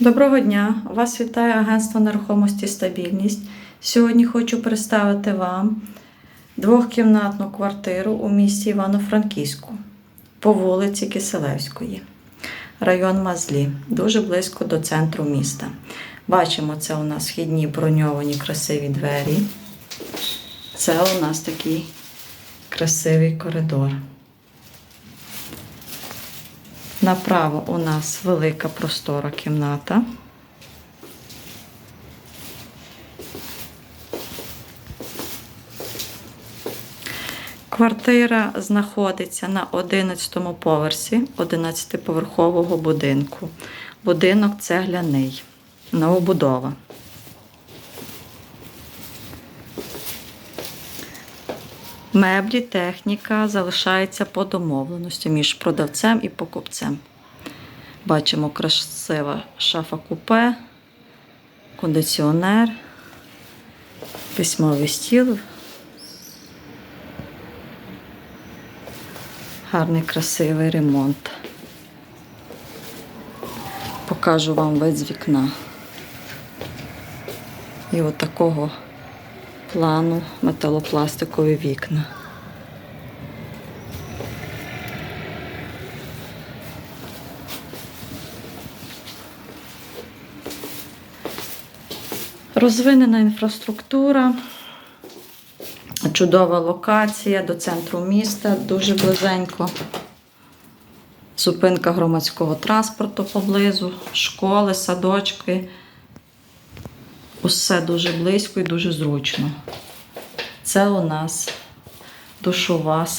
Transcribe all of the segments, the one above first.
Доброго дня! Вас вітає агентство нерухомості Стабільність. Сьогодні хочу представити вам двохкімнатну квартиру у місті Івано-Франківську по вулиці Киселевської, район Мазлі, дуже близько до центру міста. Бачимо, це у нас вхідні броньовані красиві двері. Це у нас такий красивий коридор. Направо у нас велика простора кімната. Квартира знаходиться на 11 поверсі 11-поверхового будинку. Будинок цегляний, новобудова. Меблі, техніка залишається по домовленості між продавцем і покупцем. Бачимо красива шафа купе, кондиціонер, письмовий стіл. Гарний красивий ремонт. Покажу вам вид з вікна. І от такого плану металопластикові вікна. Розвинена інфраструктура, чудова локація до центру міста, дуже близенько. Зупинка громадського транспорту поблизу, школи, садочки. Усе дуже близько і дуже зручно. Це у нас душова з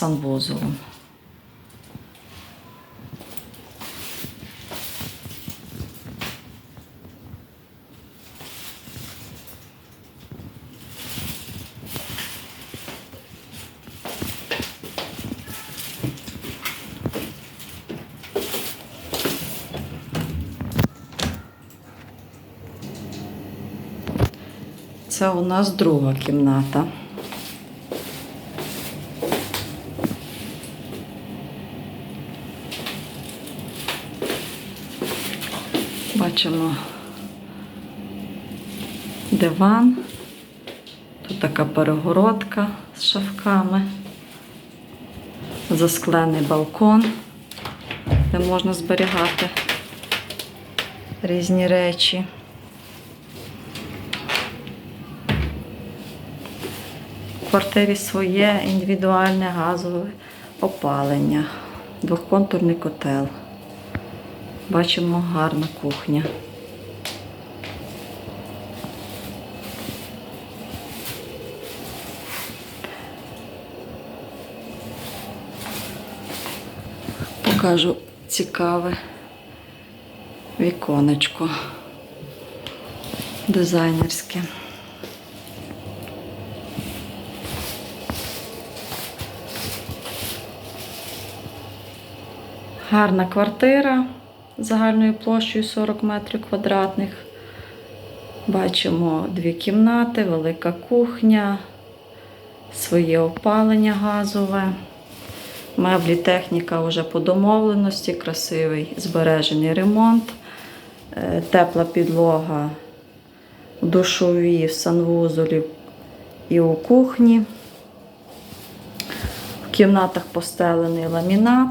Це у нас друга кімната. Бачимо диван. Тут така перегородка з шафками, засклений балкон, де можна зберігати різні речі. Квартирі своє індивідуальне газове опалення, двохконтурний котел. Бачимо гарна кухня. Покажу цікаве віконечко дизайнерське. Гарна квартира загальною площею 40 метрів квадратних. Бачимо дві кімнати, велика кухня, своє опалення газове. Меблі, техніка вже по домовленості, красивий збережений ремонт, е, тепла підлога в душовій, в санвузолі і у кухні. В кімнатах постелений ламінат.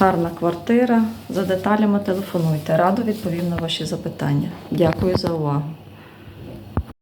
Гарна квартира. За деталями телефонуйте. Радо відповім на ваші запитання. Дякую за увагу.